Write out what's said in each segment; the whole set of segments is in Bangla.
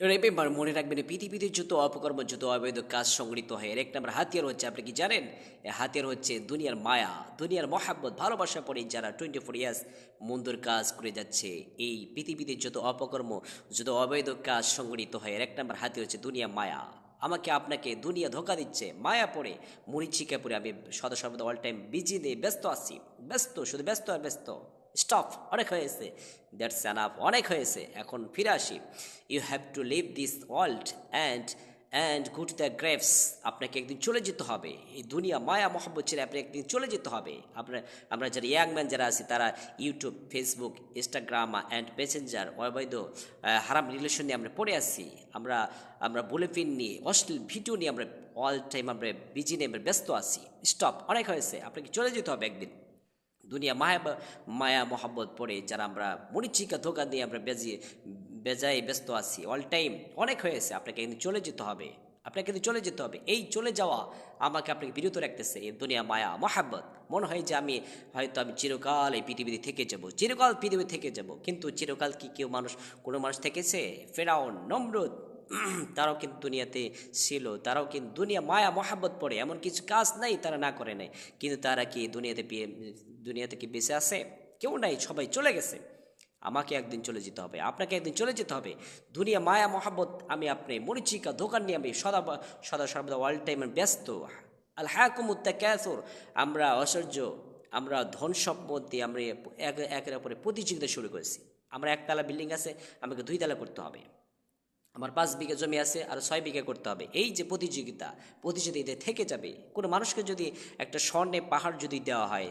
রেপেম্বার মনে রাখবেন, পৃথিবীতে যত অপকর্ম, যত অবৈধ কাজ সংগৃহীত হয়, এর এক নম্বর হাতিয়ার হচ্ছে, আপনি কি জানেন? হাতিয়ার হচ্ছে দুনিয়ার মায়া, দুনিয়ার মহাব্বত, ভালোবাসা পড়ে যারা টোয়েন্টি ফোর ইয়ার্স মন্দর কাজ করে যাচ্ছে। এই পৃথিবীতে যত অপকর্ম, যত অবৈধ কাজ সংগৃহীত হয়, এর এক নম্বর হাতিয়ার হচ্ছে দুনিয়া মায়া। আমাকে আপনাকে দুনিয়া ধোকা দিচ্ছে, মায়া পড়ে মরিচিকা পড়ে, আমি সদা সর্বদা অল টাইম বিজি দিয়ে ব্যস্ত আছি, ব্যস্ত, শুধু ব্যস্ত আর ব্যস্ত। স্টপ, অনেক হয়েছে। দ্যাটস অ্যানাফ অনেক হয়েছে। এখন ফিরে আসি। You have to leave this world and and go to the graves আপনাকে একদিন চলে যেতে হবে। এই দুনিয়া মায়া, মহব্বত ছেড়ে আপনি একদিন চলে যেতে হবে। আপনার, আমরা যারা ইয়াং ম্যান যারা আছি, তারা YouTube Facebook Instagram and Messenger অবৈধ হারাম রিলেশন নিয়ে আমরা পড়ে আসছি আমরা আমরা বুলেটিন নিয়ে অশ্লীল ভিডিও নিয়ে আমরা অল টাইম আমরা বিজি নিয়ে আমরা ব্যস্ত আছি। স্টপ অনেক হয়েছে। আপনাকে চলে যেতে হবে একদিন। দুনিয়া মায়া মায়া, মহাব্বত পড়ে, যারা আমরা মরিচিকা, ধোকা দিয়ে আমরা বেজিয়ে বেজায় ব্যস্ত আছি অল টাইম অনেক হয়েছে, আপনাকে কিন্তু চলে যেতে হবে, আপনাকে কিন্তু চলে যেতে হবে। এই চলে যাওয়া আমাকে আপনাকে বিরত রাখতেছে, এই দুনিয়া মায়া, মহাব্বত। মনে হয় যে আমি হয়তো আমি চিরকাল এই পৃথিবীতে থেকে যাব, চিরকাল পৃথিবী থেকে যাব, কিন্তু চিরকাল কি কেউ মানুষ কোনো মানুষ থেকেছে? ফেরাউন, নমরুদ তারাও কিন্তু দুনিয়াতে ছিল, তারাও কিন্তু দুনিয়া মায়া, মহাব্বত পড়ে, এমন কিছু কাজ নাই তারা না করে নাই। কিন্তু তারা কি দুনিয়াতে দুনিয়াতে কি বেঁচে আছে? কেউ নাই, সবাই চলে গেছে। আমাকে একদিন চলে যেতে হবে, আপনাকে একদিন চলে যেতে হবে। দুনিয়া মায়া, মহাব্বত, আমি আপনি, মরিচিকা দোকান নিয়ে আমি সদা সদা সর্বদা অল টাইম ব্যস্ত। আল হাকুমুত্তা ক্যাসর আমরা অসহ্য, আমরা ধন সম্পদ দিয়ে আমরা এক, একের অপরে প্রতিযোগিতা শুরু করেছি। আমরা একতলা বিল্ডিং আছে, আমাকে দুইতলা করতে হবে। আমার পাঁচ বিঘা জমি আছে, আর ছয় বিঘা করতে হবে। এই যে প্রতিযোগিতা প্রতিযোগিতা থেকে যাবে। কোনো মানুষকে যদি একটা স্বর্ণে পাহাড় যদি দেওয়া হয়,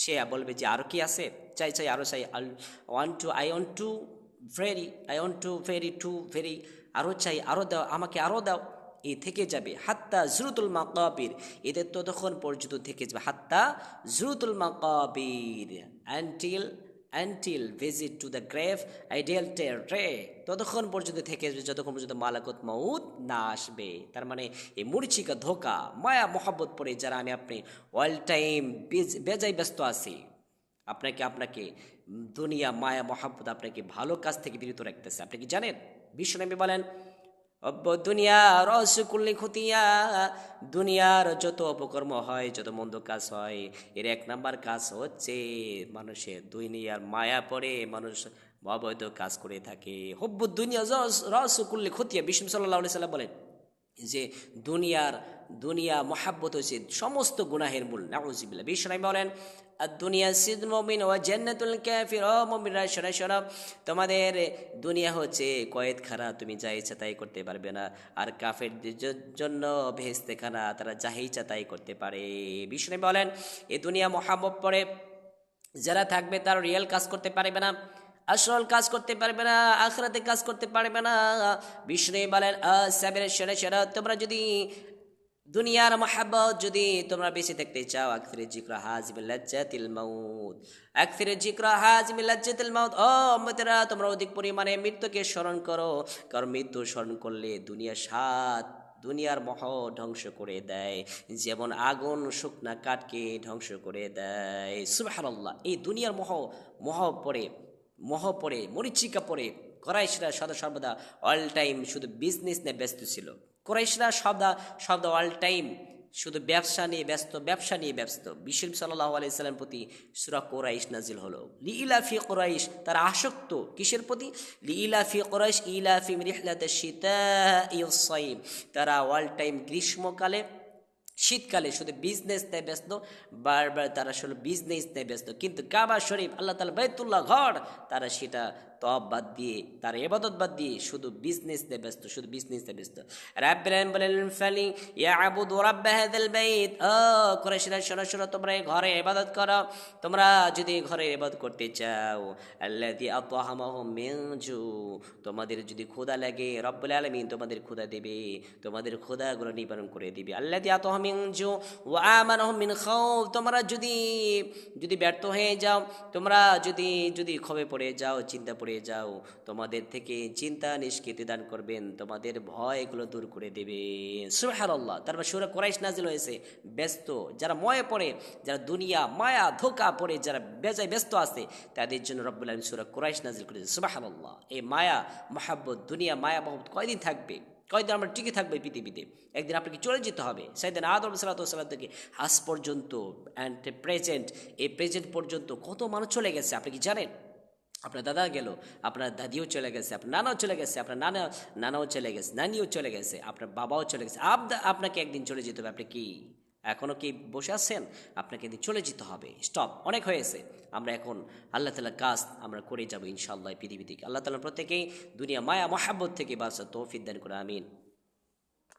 সে বলবে যে আরও কি আছে? চাই চাই আরও চাই। One two I want to very I want to very to very আরও চাই আরও দাও, আমাকে আরও দাও। এ থেকে যাবে। হাত্তা জুরুতুল মাকাবির, এদের ততক্ষণ পর্যন্ত থেকে যাবে। হাত্তা জুরুতুল মাকাবির until until visit to the grave ideal রে ততক্ষণ পর্যন্ত থেকে আসবে, যতক্ষণ পর্যন্ত মালাকত মৌত না আসবে। তার মানে এই মরিচিকা ধোকা, মায়া, মহাব্বত পড়ে যারা আমি আপনি অল টাইম বেজাই ব্যস্ত আছি, আপনাকে আপনাকে দুনিয়া, মায়া, মহাব্বত আপনাকে ভালো কাজ থেকে বিরত রাখতেছে। আপনি কি জানেন? বিশ্বনবী বলেন অব্য দুনিয়া রসকুল্লি খুতিয়া, দুনিয়ার যত অপকর্ম হয়, যত মন্দ কাজ হয়, এর এক নাম্বার কাজ হচ্ছে মানুষের দুনিয়ার মায়া পড়ে, মানুষ অবৈধ কাজ করে থাকে। হব্বু দুনিয়া রস কুল্লি খুতিয়া, বিষ্ণু সাল্লাহ সাল্লাম বলেন। যে দুনিয়ার, দুনিয়া মহাব্বত হচ্ছে সমস্ত গুনাহের মূল। নাউজিবিল্লা বিশ্বনাই বলেন দুনিয়া সিদ মমিন ও জান্নাতুল কাফির ও মমিনরা শোনা শোনা, তোমাদের দুনিয়া হচ্ছে কয়েদ খানা, তুমি যা ইচ্ছা তাই করতে পারবে না। আর কাফের জন্য ভেস্তে খানা তারা যা ইচ্ছা তাই করতে পারে। বিষ্ণু বলেন, এ দুনিয়া মহাব্বত পরে যারা থাকবে তারা রিয়েল কাজ করতে পারবে না। আসল কাজ করতে পারবে না, আখরাতে কাজ করতে পারবে না। বিষ্ণু বলেন সাবের সেরা তোমরা যদি দুনিয়ার মহাব্বত যদি তোমরা বেঁচে থাকতে চাও, আকফিরে জিক্রা হাজিম লজ্জাতিল মাউত, আকফিরে জিক্রা হাজিম লজ্জাতিল মাউত, ও মতেরা তোমরা অধিক পরিমাণে মৃত্যুকে স্মরণ করো, কারণ মৃত্যু স্মরণ করলে দুনিয়ার সাত দুনিয়ার মহ ধ্বংস করে দেয়, যেমন আগুন শুকনা কাঠকে ধ্বংস করে দেয়। সুবাহান্লাহ এই দুনিয়ার মহ মহ পড়ে মহ পড়ে মরিচিকা পড়ে করাইশরা সদা সর্বদা অল টাইম শুধু বিজনেস নিয়ে ব্যস্ত ছিল। কোরাইশরা সদা সদা অল টাইম শুধু ব্যবসা নিয়ে ব্যস্ত, ব্যবসা নিয়ে ব্যস্ত। বিশ্বম সাল্লাহ আলাইসাল্লাম প্রতি সুরা কোরাইশ নাজিল হলো। লি ইলাফি কোরাইশ, তারা আসক্ত। কিসের প্রতি? লি ইলাফি কোরাইশ ইলাফি রিহলাতে শীতা তারা অল টাইম গ্রীষ্মকালে শীতকালে শুধু বিজনেস নেয় ব্যস্ত, বারবার তারা শুধু বিজনেস নেয় ব্যস্ত। কিন্তু কাবা শরীফ, আল্লাহ তালা বাইতুল্লাহ ঘর, তারা সেটা তব বাদ দিয়ে, তার এবাদত বাদ দিয়ে শুধু বিজনেস নিয়ে ব্যস্ত, শুধু বিজনেস নিয়ে ব্যস্ত। রাব্বিরান বলেন, ফালি ইয়াবুদু রাব্ব হাযাল বাইত। ও কুরাইশরা, শোনো শোনো, তোমরা এই ঘরে ইবাদত করো। তোমরা যদি ঘরে ইবাদত করতে চাও, আল্লাযী আতহামাহুম মিন জু। তোমাদের যদি ক্ষুধা লাগে, রব্বুল আলামিন তোমাদের ক্ষুধা দেবে, তোমাদের ক্ষুধাগুলো নিবারণ করে দিবে। আল্লাযী আতহাম মিন জু ওয়া আমানাহুম মিন খাউফ। তোমরা যদি যদি ব্যর্থ হয়ে যাও, তোমরা যদি যদি ক্ষোভে পড়ে যাও, চিন্তা করে যাও। তোমাদের থেকে চিন্তা নিষ্কৃতি দান করবেন। তোমাদের ভয় এগুলো দূর করে দেবে। সুহার আল্লাহ তারপর সুরা কোরাইশ নাজিল হয়েছে। ব্যস্ত, যারা ময়ে পড়ে, যারা দুনিয়া মায়া, ধোকা পড়ে, যারা বেজায় ব্যস্ত আছে, তাদের জন্য রব্বুল আলম সুরা কোরাইশ নাজিল করেছে সুবাহ আল্লাহ এই মায়া, মহাব্বত, দুনিয়া মায়া, মহব্বত কয়দিন থাকবে? কয়দিন আমরা টিকে থাকবে পৃথিবীতে? একদিন আপনাকে চলে যেতে হবে। সেদিন আদম সালাতাম থেকে আজ পর্যন্ত অ্যান্ড প্রেজেন্ট এই প্রেজেন্ট পর্যন্ত কত মানুষ চলে গেছে, আপনি কি জানেন? আপনার দাদা গেল আপনার দাদিও চলে গেছে আপনার নানাও চলে গেছে আপনার নানা নানাও চলে গেছে নানিও চলে গেছে আপনার বাবাও চলে গেছে আপ- আপনাকে একদিন চলে যেতে হবে আপনি কি এখনও কি বসে আছেন আপনাকে একদিন চলে যেতে হবে স্টপ অনেক হয়েছে। আমরা এখন আল্লাহ তালার কাজ আমরা করে যাব ইনশাআল্লাহ পৃথিবী থেকে। আল্লাহ তালা প্রত্যেকেই দুনিয়া মায়া, মহাব্বত থেকে বাসা তৌফিক দান করে আমিন।